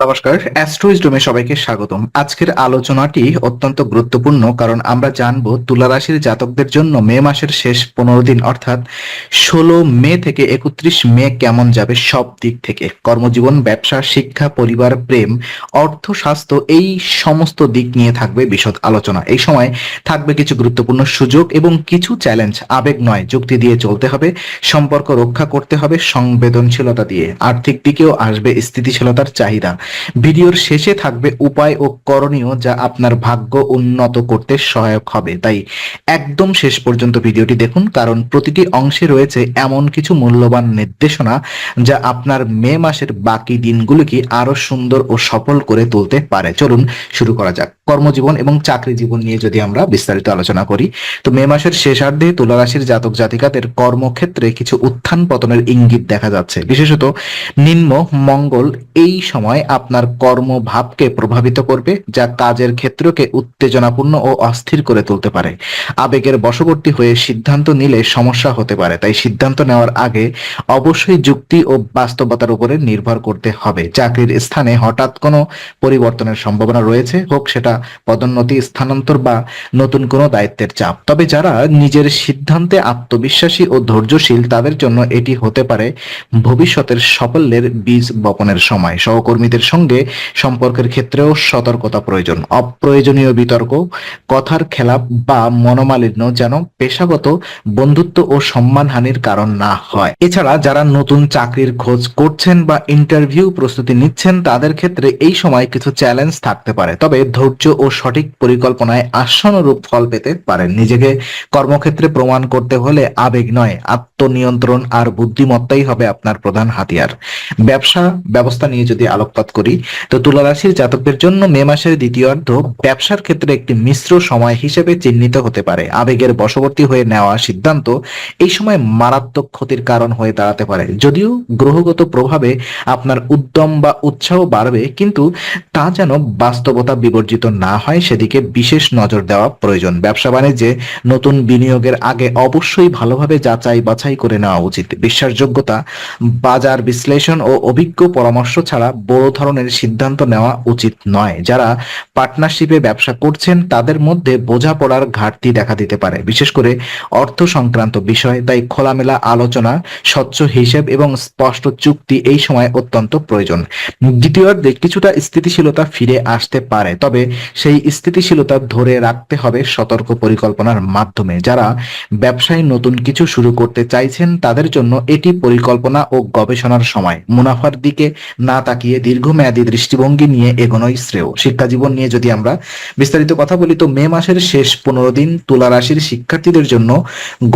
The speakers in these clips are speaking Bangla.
নমস্কার অ্যাস্ট্রোইজডমে সবাইকে স্বাগতম। আজকের আলোচনাটি অত্যন্ত গুরুত্বপূর্ণ কারণ আমরা জানব তুলা রাশির জাতকদের জন্য মে মাসের শেষ পনেরো দিন অর্থাৎ ষোলো মে থেকে একত্রিশ মে কেমন যাবে সব দিক থেকে। কর্মজীবন, ব্যবসা, শিক্ষা, পরিবার, প্রেম, অর্থ, স্বাস্থ্য এই সমস্ত দিক নিয়ে থাকবে বিশদ আলোচনা। এই সময় থাকবে কিছু গুরুত্বপূর্ণ সুযোগ এবং কিছু চ্যালেঞ্জ। আবেগ নয়, যুক্তি দিয়ে চলতে হবে, সম্পর্ক রক্ষা করতে হবে, সংবেদনশীলতা দিয়ে। আর্থিক দিকেও আসবে স্থিতিশীলতার চাহিদা। ভিডিওর শেষে থাকবে উপায় ও করণীয় যা আপনার ভাগ্য উন্নত করতে সহায়ক হবে। তাই একদম শেষ পর্যন্ত ভিডিওটি দেখুন, কারণ প্রতিটি অংশে রয়েছে এমন কিছু মূল্যবান নির্দেশনা যা আপনার মে মাসের বাকি দিনগুলোকে আরও সুন্দর ও সফল করে তুলতে পারে। চলুন শুরু করা যাক। কর্মজীবন এবং চাকরি জীবন নিয়ে যদি আমরা বিস্তারিত আলোচনা করি, তো মে মাসের শেষার্ধে তুলা রাশির জাতক জাতিকাদের কর্মক্ষেত্রে কিছু উত্থান পতনের ইঙ্গিত দেখা যাচ্ছে। বিশেষত নিম্ন মঙ্গল এই সময় আপনার কর্মভাবকে প্রভাবিত করবে, যা কাজের ক্ষেত্রকে উত্তেজনাপূর্ণ ও অস্থির করে তুলতে পারে। আবেগের বশবর্তী হয়ে সিদ্ধান্ত নিলে সমস্যা হতে পারে, তাই সিদ্ধান্ত নেওয়ার আগে অবশ্যই যুক্তি ও বাস্তবতার উপরে নির্ভর করতে হবে। চাকরির স্থানে হঠাৎ কোনো পরিবর্তনের সম্ভাবনা রয়েছে, হোক সেটা পদোন্নতি, স্থানান্তর বা নতুন কোনো দায়িত্বের চাপ। তবে যারা নিজের সিদ্ধান্তে আত্মবিশ্বাসী ও ধৈর্যশীল, তাদের জন্য এটি হতে পারে ভবিষ্যতের সাফল্যের বীজ বপনের সময়। সহকর্মীদের সঙ্গে সম্পর্কের ক্ষেত্রেও সতর্কতা প্রয়োজন। অপ্রয়োজনীয় বিতর্ক, কথার খেলাপ বা মনোমালিন্য যেন পেশাগত বন্ধুত্ব ও সম্মানহানির কারণ না হয়। এছাড়া যারা নতুন চাকরির খোঁজ করছেন বা ইন্টারভিউ প্রস্তুতি নিচ্ছেন, তাদের ক্ষেত্রে এই সময় কিছু চ্যালেঞ্জ থাকতে পারে। তবে ধৈর্য ও সঠিক পরিকল্পনায় আশানুরূপ ফল পেতে পারেন। নিজেকে কর্মক্ষেত্রে প্রমাণ করতে হলে আবেগ নয়, আত্মনিয়ন্ত্রণ আর বুদ্ধিমত্তাই হবে আপনার প্রধান হাতিয়ার। ব্যবসা, ব্যবস্থা নিয়ে যদি আলোকপাত করি। তো তুলা রাশির জাতকদের জন্য মে মাসের দ্বিতীয়ার্ধ ব্যবসার ক্ষেত্রে একটি মিশ্র সময় হিসেবে চিহ্নিত হতে পারে। আবেগের বশবর্তী হয়ে নেওয়া সিদ্ধান্ত এই সময় মারাত্মক ক্ষতির কারণ হয়ে দাঁড়াতে পারে। যদিও গ্রহগত প্রভাবে আপনার উদ্যম বা উৎসাহ বাড়বে, কিন্তু তা যেন বাস্তবতা বিবর্জিত না হয়, সেদিকে বিশেষ নজর দেওয়া প্রয়োজন। ব্যবসা বাণিজ্যে নতুন বিনিয়োগের আগে অবশ্যই ভালোভাবে যাচাই বাছাই করে নেওয়া উচিত। বিশ্বাসযোগ্যতা, বাজার বিশ্লেষণ ও অভিজ্ঞ পরামর্শ ছাড়া বড় ধরনের সিদ্ধান্ত নেওয়া উচিত নয়। যারা পার্টনারশিপে ব্যবসা করছেন, তাদের মধ্যে বোঝাপড়ার ঘাটতি দেখা দিতে পারে। বিশেষ করে অর্থ সংক্রান্ত বিষয়, তাই খোলামেলা আলোচনা, স্বচ্ছ হিসেব এবং স্পষ্ট চুক্তি এই সময় অত্যন্ত প্রয়োজন। দ্বিতীয়ার্ধে কিছুটা স্থিতিশীলতা ফিরে আসতে পারে, তবে সেই স্থিতিশীলতা ধরে রাখতে হবে সতর্ক পরিকল্পনার মাধ্যমে। যারা ব্যবসায় নতুন কিছু শুরু করতে চাইছেন, তাদের জন্য এটি পরিকল্পনা ও গবেষণার সময়। মুনাফার দিকে না তাকিয়ে দীর্ঘমেয়াদী দৃষ্টিভঙ্গি নিয়ে এগোনোই শ্রেয়। শিক্ষা জীবন নিয়ে যদি আমরা বিস্তারিত কথা বলি, তো মে মাসের শেষ পনেরো দিন তুলা রাশির শিক্ষার্থীদের জন্য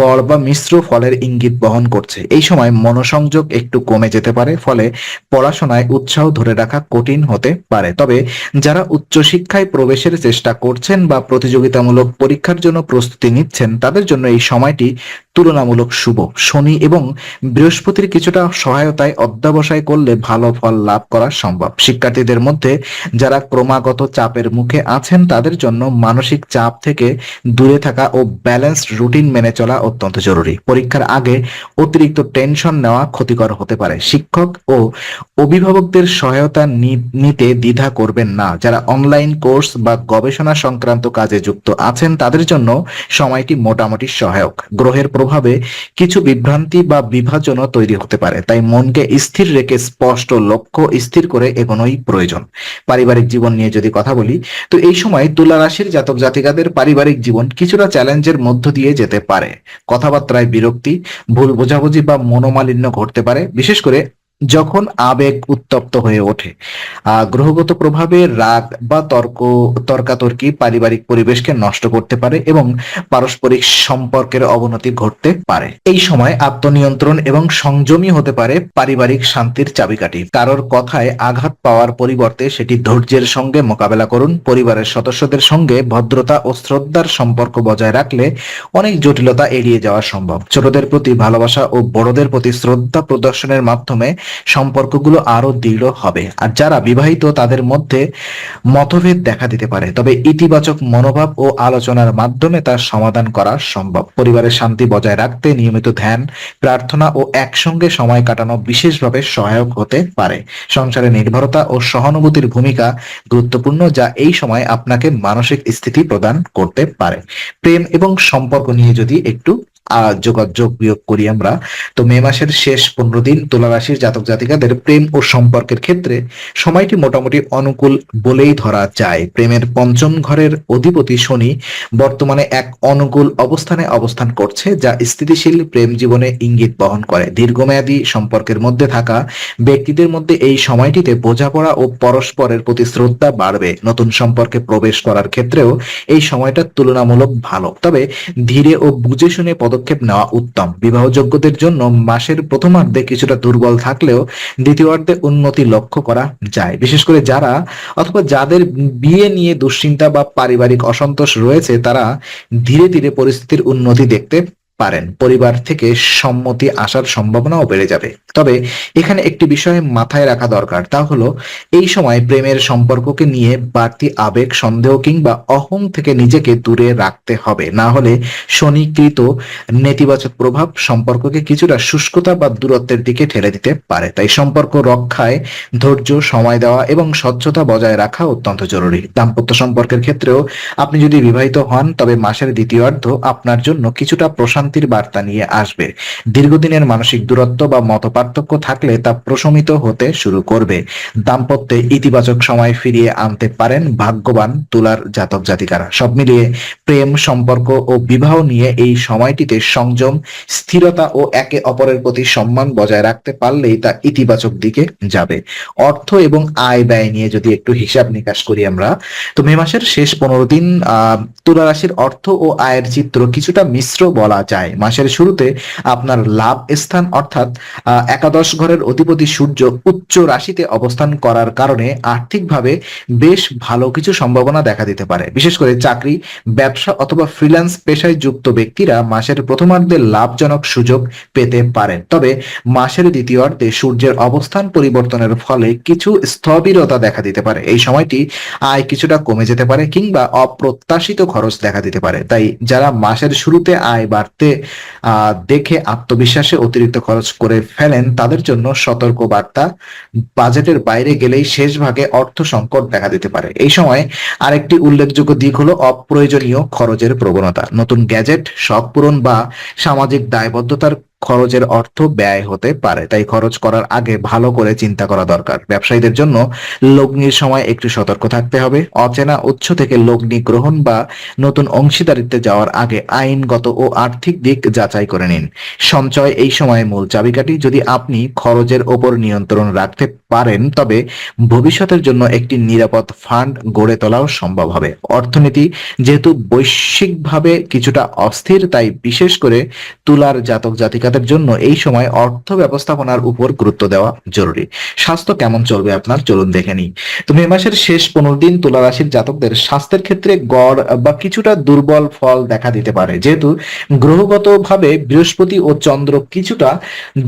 গড় বা মিশ্র ফলের ইঙ্গিত বহন করছে। এই সময় মনোসংযোগ একটু কমে যেতে পারে, ফলে পড়াশোনায় উৎসাহ ধরে রাখা কঠিন হতে পারে। তবে যারা উচ্চশিক্ষায় প্রবেশের চেষ্টা করছেন বা প্রতিযোগিতামূলক পরীক্ষার জন্য প্রস্তুতি নিচ্ছেন, তাদের জন্য এই সময়টি তুলনামূলক শুভ। শনি এবং বৃহস্পতির কিছুটা সহায়তায় অধ্যাবসায় করলে ভালো ফল লাভ করা সম্ভব। শিক্ষার্থীদের মধ্যে যারা ক্রমাগত চাপের মুখে আছেন, তাদের জন্য মানসিক চাপ থেকে দূরে থাকা ও ব্যালেন্সড রুটিন মেনে চলা অত্যন্ত জরুরি। পরীক্ষার আগে অতিরিক্ত টেনশন নেওয়া ক্ষতিকর হতে পারে। শিক্ষক ও অভিভাবকদের সহায়তা নিতে দ্বিধা করবেন না। যারা অনলাইন কোর্স বা গবেষণা সংক্রান্ত কাজে যুক্ত আছেন, তাদের জন্য সময়টি মোটামুটি সহায়ক। গ্রহের প্রভাবে কিছু বিভ্রান্তি বা বিভাজনও তৈরি হতে পারে। তাই মনকে স্থির রেখে স্পষ্ট লক্ষ্য স্থির করে এগোনোই প্রয়োজন। পারিবারিক জীবন নিয়ে যদি কথা বলি, তো এই সময় তুলা রাশির জাতক জাতিকাদের পারিবারিক জীবন কিছুটা চ্যালেঞ্জের মধ্য দিয়ে যেতে পারে। কথাবার্তায় বিরক্তি, ভুল বোঝাবুঝি বা মনোমালিন্য ঘটতে পারে। বিশেষ করে যখন আবেগ উত্তপ্ত হয়ে ওঠে। গ্রহগত প্রভাবে রাগ বা তর্ক, তর্কাতর্কি পারিবারিক পরিবেশকে নষ্ট করতে পারে এবং পারস্পরিক সম্পর্কের অবনতি ঘটতে পারে। এই সময় আত্মনিয়ন্ত্রণ এবং সংযমী হতে পারে পারিবারিক শান্তির চাবিকাঠি। কারোর কথায় আঘাত পাওয়ার পরিবর্তে সেটি ধৈর্যের সঙ্গে মোকাবেলা করুন। পরিবারের সদস্যদের সঙ্গে ভদ্রতা ও শ্রদ্ধার সম্পর্ক বজায় রাখলে অনেক জটিলতা এড়িয়ে যাওয়া সম্ভব। ছোটদের প্রতি ভালোবাসা ও বড়দের প্রতি শ্রদ্ধা প্রদর্শনের মাধ্যমে সম্পর্কগুলো আরও দৃঢ় হবে। আর যারা বিবাহিত, তাদের মধ্যে মতভেদ দেখা দিতে পারে। তবে ইতিবাচক মনোভাব ও আলোচনার মাধ্যমে তার সমাধান করা সম্ভব। পরিবারের শান্তি বজায় রাখতে নিয়মিত ধ্যান, প্রার্থনা ও একসঙ্গে সময় কাটানো বিশেষভাবে সহায়ক হতে পারে। সংসারে নির্ভরতা ও সহানুভূতির ভূমিকা গুরুত্বপূর্ণ, যা এই সময় আপনাকে মানসিক স্থিতি প্রদান করতে পারে। প্রেম এবং সম্পর্ক নিয়ে যদি একটু যোগাযোগ বিয়োগ করি আমরা। তো মে মাসের শেষ পনেরো দিন তুলা রাশির জাতক জাতিকাদের প্রেম ও সম্পর্কের ক্ষেত্রে সময়টি মোটামুটি অনুকূল বলেই ধরা যায়। প্রেমের পঞ্চম ঘরের অধিপতি শনি বর্তমানে এক অনুকূল অবস্থানে অবস্থান করছে, যা স্থিতিশীল প্রেম জীবনে ইঙ্গিত বহন করে। দীর্ঘমেয়াদী সম্পর্কের মধ্যে থাকা ব্যক্তিদের মধ্যে এই সময়টিতে বোঝাপড়া ও পরস্পরের প্রতি শ্রদ্ধা বাড়বে। নতুন সম্পর্কে প্রবেশ করার ক্ষেত্রেও এই সময়টা তুলনামূলক ভালো। তবে ধীরে ও বুঝে শুনে পদক্ষেপ নেওয়া উত্তম। বিবাহযোগ্যদের জন্য মাসের প্রথমার্ধে কিছুটা দুর্বল থাকলেও দ্বিতীয়ার্ধে উন্নতি লক্ষ্য করা যায়। বিশেষ করে যারা অথবা যাদের বিয়ে নিয়ে দুশ্চিন্তা বা পারিবারিক অসন্তোষ রয়েছে, তারা ধীরে ধীরে পরিস্থিতির উন্নতি দেখতে পারেন। পরিবার থেকে সম্মতি আসার সম্ভাবনাও বেড়ে যাবে। তবে এখানে একটি বিষয় মাথায় রাখা দরকার, তা হলো এই সময় প্রেমের সম্পর্ককে নিয়ে বাড়তি আবেগ, সন্দেহ কিংবা অহং থেকে নিজেকে দূরে রাখতে হবে। না হলে শনিকৃত নেতিবাচক প্রভাব সম্পর্ককে কিছুটা শুষ্কতা বা দূরত্বের দিকে ঠেলে দিতে পারে। তাই সম্পর্ক রক্ষায় ধৈর্য, সময় দেওয়া এবং স্বচ্ছতা বজায় রাখা অত্যন্ত জরুরি। দাম্পত্য সম্পর্কের ক্ষেত্রেও আপনি যদি বিবাহিত হন, তবে মাসের দ্বিতীয়ার্ধ আপনার জন্য কিছুটা প্রশান্তির বার্তা নিয়ে আসবে। দীর্ঘদিনের মানসিক দূরত্ব বা মতপার্থক্য থাকলে তা প্রশমিত হতে শুরু করবে। দাম্পত্যে ইতিবাচক সময় ফিরিয়ে আনতে পারেন ভাগ্যবান তুলার জাতক জাতিকারা। সব মিলিয়ে প্রেম, সম্পর্ক ও বিবাহ নিয়ে এই সময়টিতে সংযম, স্থিরতা ও একে অপরের প্রতি সম্মান বজায় রাখতে পারলেই তা ইতিবাচক দিকে যাবে। অর্থ এবং আয় ব্যয় নিয়ে যদি একটু হিসাব নিকাশ করি আমরা, তো মে মাসের শেষ পনেরো দিন, আহ, তুলা রাশির অর্থ ও আয়ের চিত্র কিছুটা মিশ্র বলা যায়। মাসের শুরুতে আপনার লাভ স্থান অর্থাৎ একাদশ ঘরের অধিপতি সূর্য উচ্চ রাশিতে অবস্থান করার কারণে আর্থিকভাবে বেশ ভালো কিছু সম্ভাবনা দেখা দিতে পারে। বিশেষ করে চাকরি, ব্যবসা অথবা ফ্রিল্যান্স পেশায় যুক্ত ব্যক্তিরা মাসের প্রথমার্ধে লাভজনক সুযোগ পেতে পারেন। তবে মাসের দ্বিতীয়ার্ধে সূর্যের অবস্থান পরিবর্তনের ফলে কিছু স্থবিরতা দেখা দিতে পারে। এই সময়টি আয় কিছুটা কমে যেতে পারে কিংবা অপ্রত্যাশিত খরচ দেখা দিতে পারে। তাই যারা মাসের শুরুতে আয় বাড়তে আহ, দেখে আত্মবিশ্বাসে অতিরিক্ত খরচ করে ফেলেন তাদের জন্য সতর্ক বার্তা বাজেটের বাইরে গেলেই শেষ ভাগে অর্থ সংকট দেখা দিতে পারে। এই সময় আরেকটি উল্লেখযোগ্য দিক হলো অপ্রয়োজনীয় খরচের প্রবণতা। নতুন গ্যাজেট শখ পূরণ বা সামাজিক দায়বদ্ধতার খরচের অর্থ ব্যয় হতে পারে। তাই খরচ করার আগে ভালো করে চিন্তা করা দরকার। ব্যবসায়ীদের জন্য লগ্নির সময় একটু সতর্ক থাকতে হবে। অচেনা উৎস থেকে লগ্নি গ্রহণ বা নতুন অংশীদারিত্বে যাওয়ার আগে আইনগত ও আর্থিক দিক যাচাই করে নিন। সঞ্চয় এই সময়ে মূল চাবিকাঠি। যদি আপনি খরচের ওপর নিয়ন্ত্রণ রাখতে পারেন, তবে ভবিষ্যতের জন্য একটি নিরাপদ ফান্ড গড়ে তোলাও সম্ভব হবে। অর্থনীতি যেহেতু বৈশ্বিকভাবে কিছুটা অস্থির, তাই বিশেষ করে তুলার জাতক জাতিকাদের জন্য এই সময় অর্থ ব্যবস্থাপনার উপর গুরুত্ব দেওয়া জরুরি। স্বাস্থ্য কেমন চলবে আপনার? চলুন দেখে নিই। তো মে মাসের শেষ পনেরো দিন তুলা রাশির জাতকদের স্বাস্থ্যের ক্ষেত্রে গড় বা কিছুটা দুর্বল ফল দেখা দিতে পারে। যেহেতু গ্রহগতভাবে বৃহস্পতি ও চন্দ্র কিছুটা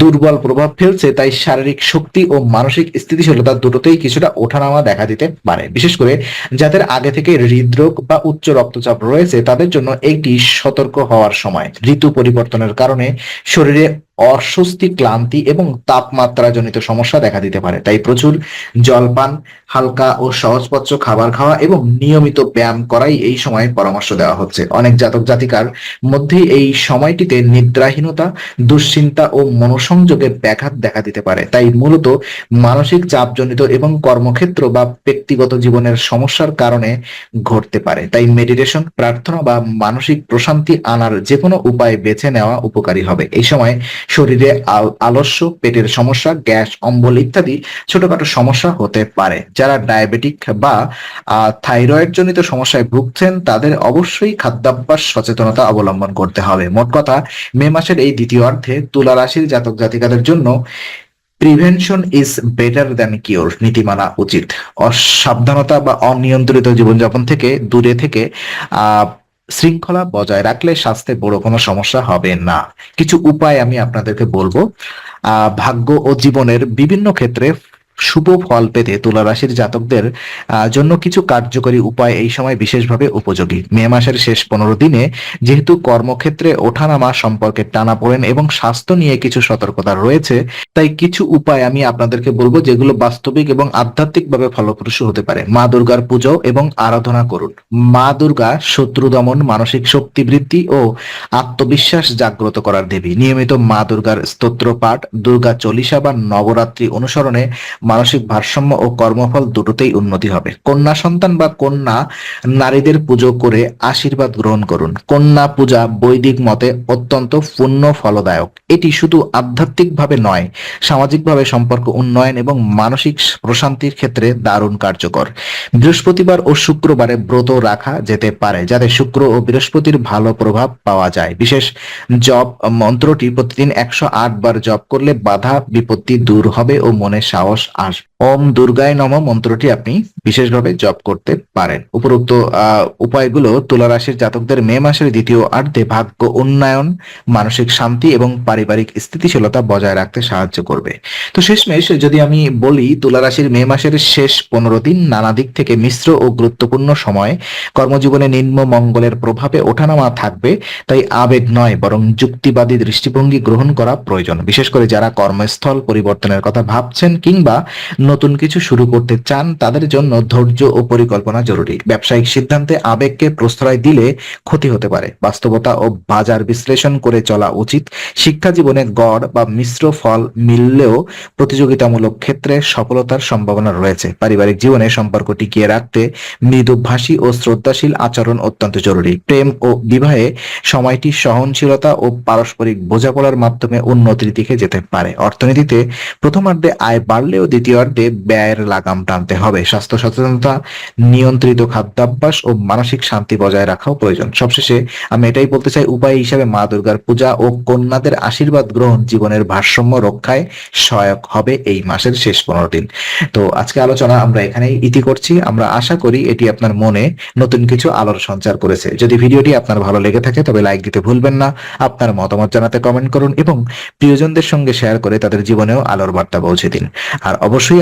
দুর্বল প্রভাব ফেলছে, তাই শারীরিক শক্তি ও মানসিক স্থিতিশীলতা দুটোতেই কিছুটা ওঠানামা দেখা দিতে পারে। বিশেষ করে যাদের আগে থেকে হৃদরোগ বা উচ্চ রক্তচাপ রয়েছে, তাদের জন্য একটি সতর্ক হওয়ার সময়। ঋতু পরিবর্তনের কারণে শরীরে teori অস্বস্তি, ক্লান্তি এবং তাপমাত্রা জনিত সমস্যা দেখা দিতে পারে। তাই প্রচুর জলপান, হালকা ও সহজপচ্য খাবার খাওয়া এবং নিয়মিত ব্যায়াম করাই এই সময় পরামর্শ দেওয়া হচ্ছে। অনেক জাতক জাতিকার মধ্যে এই সময়টিতে নিদ্রাহীনতা, দুশ্চিন্তা ও মনোসংযোগে ব্যাঘাত দেখা দিতে পারে। তাই মূলত মানসিক চাপজনিত এবং কর্মক্ষেত্র বা ব্যক্তিগত জীবনের সমস্যার কারণে ঘটতে পারে। তাই মেডিটেশন, প্রার্থনা বা মানসিক প্রশান্তি আনার যে কোনো উপায় বেছে নেওয়া উপকারী হবে। এই সময় শরীরে আল- আলস্য, পেটের সমস্যা, গ্যাস, অম্বল ইত্যাদি ছোটখাটো সমস্যা হতে পারে। যারা ডায়াবেটিক বা থাইরয়েড জনিত সমস্যায় ভুগছেন, তাদের অবশ্যই খাদ্যাভ্যাস সচেতনতা অবলম্বন করতে হবে। মোট কথা, মে মাসের এই দ্বিতীয় অর্ধে তুলা রাশির জাতক জাতিকাদের জন্য prevention is better than cure নীতি মানা উচিত। অসাবধানতা বা অনিয়ন্ত্রিত জীবনযাপন থেকে, দূরে থেকে আহ শৃঙ্খলা বজায় রাখলে স্বাস্থ্যে বড় কোনো সমস্যা হবে না। কিছু উপায় আমি আপনাদেরকে বলব। ভাগ্য ও জীবনের বিভিন্ন ক্ষেত্রে শুভ ফল পেতে তুলা রাশির জাতকদের জন্য কিছু কার্যকরী উপায় এই সময় বিশেষভাবে উপযোগী। মে মাসের শেষ পনেরো দিনে যেহেতু কর্মক্ষেত্রে ওঠানামা সম্পর্কে টানাপোড়েন এবং স্বাস্থ্য নিয়ে কিছু সতর্কতা রয়েছে, তাই কিছু উপায় আমি আপনাদেরকে বলব যেগুলো বাস্তবিক এবং আধ্যাত্মিকভাবে ফলপ্রসূ হতে পারে। মা দুর্গার পুজো এবং আরাধনা করুন। মা দুর্গা শত্রু দমন, মানসিক শক্তি বৃদ্ধি ও আত্মবিশ্বাস জাগ্রত করার দেবী। নিয়মিত মা দুর্গার স্তোত্র পাঠ, দুর্গা চল্লিশা বা নবরাত্রি অনুসরণে মানসিক ভারসাম্য ও কর্মফল দুটোতেই উন্নতি হবে। কন্যা সন্তান বা কন্যা নারীদের পুজো করে আশীর্বাদ গ্রহণ করুন। কন্যা পূজা বৈদিক মতে অত্যন্ত পুণ্য ফলদায়ক। এটি শুধু আধ্যাত্মিকভাবে নয়, সামাজিকভাবে সম্পর্ক উন্নয়ন এবং মানসিক প্রশান্তির ক্ষেত্রে দারুণ কার্যকর। বৃহস্পতিবার ও শুক্রবারে ব্রত রাখা যেতে পারে, যাতে শুক্র ও বৃহস্পতির ভালো প্রভাব পাওয়া যায়। বিশেষ জপ মন্ত্রটি প্রতিদিন একশো আট বার জপ করলে বাধা বিপত্তি দূর হবে ও মনে সাহস আসবে ওম দুর্গায় নম মন্ত্রটি আপনি বিশেষভাবে জপ করতে পারেন। উপরোক্ত উপায়গুলো তুলা রাশির জাতকদের মে মাসের দ্বিতীয় আর্ধে ভাগ্য, উন্নয়ন, মানসিক শান্তি এবং পারিবারিক স্থিতিশীলতা বজায় রাখতে সাহায্য করবে। তো শেষমেশ যদি আমি বলি, তুলা রাশির মে মাসের শেষ পনেরো দিন নানা দিক থেকে মিশ্র ও গুরুত্বপূর্ণ সময়। কর্মজীবনে নিম্ন মঙ্গলের প্রভাবে ওঠানামা থাকবে, তাই আবেগ নয়, বরং যুক্তিবাদী দৃষ্টিভঙ্গি গ্রহণ করা প্রয়োজন। বিশেষ করে যারা কর্মস্থল পরিবর্তনের কথা ভাবছেন কিংবা নতুন কিছু শুরু করতে চান, তাদের জন্য ধৈর্য ও পরিকল্পনা জরুরি। ব্যবসায়িক সিদ্ধান্তে আবেগকে প্রশ্রয় দিলে ক্ষতি হতে পারে। বাস্তবতা ও বাজার বিশ্লেষণ করে চলা উচিত। শিক্ষা জীবনে গড় বা মিশ্র ফল মিললেও প্রতিযোগিতামূলক ক্ষেত্রে সফলতার সম্ভাবনা রয়েছে। পারিবারিক জীবনে সম্পর্ক টিকিয়ে রাখতে মৃদুভাষী ও শ্রদ্ধাশীল আচরণ অত্যন্ত জরুরি। প্রেম ও বিবাহে সময়টি সহনশীলতা ও পারস্পরিক বোঝাপড়ার মাধ্যমে উন্নতির দিকে যেতে পারে। অর্থনীতিতে প্রথমার্ধে আয় বাড়লেও দ্বিতীয়ার্ধে ব্যয়ের লাগাম টানতে হবে। স্বাস্থ্য সচেতনতা, নিয়ন্ত্রিত খাদ্যাভ্যাস ও মানসিক শান্তি বজায় রাখাও প্রয়োজন। সবশেষে আমি এটাই বলতে চাই, উপায় হিসাবে মা দুর্গার পূজা ও কন্যাদের আশীর্বাদ গ্রহণ জীবনের ভারসাম্য রক্ষায় সহায়ক হবে এই মাসের শেষ পনেরো দিন। তো আজকে আলোচনা আমরা এখানেই ইতি করছি। আমরা আশা করি এটি আপনার মনে নতুন কিছু আলোর সঞ্চার করেছে। যদি ভিডিওটি আপনার ভালো লেগে থাকে, তবে লাইক দিতে ভুলবেন না। আপনার মতামত জানাতে কমেন্ট করুন এবং প্রিয়জনদের সঙ্গে শেয়ার করে তাদের জীবনেও আলোর বার্তা পৌঁছে দিন। আর অবশ্যই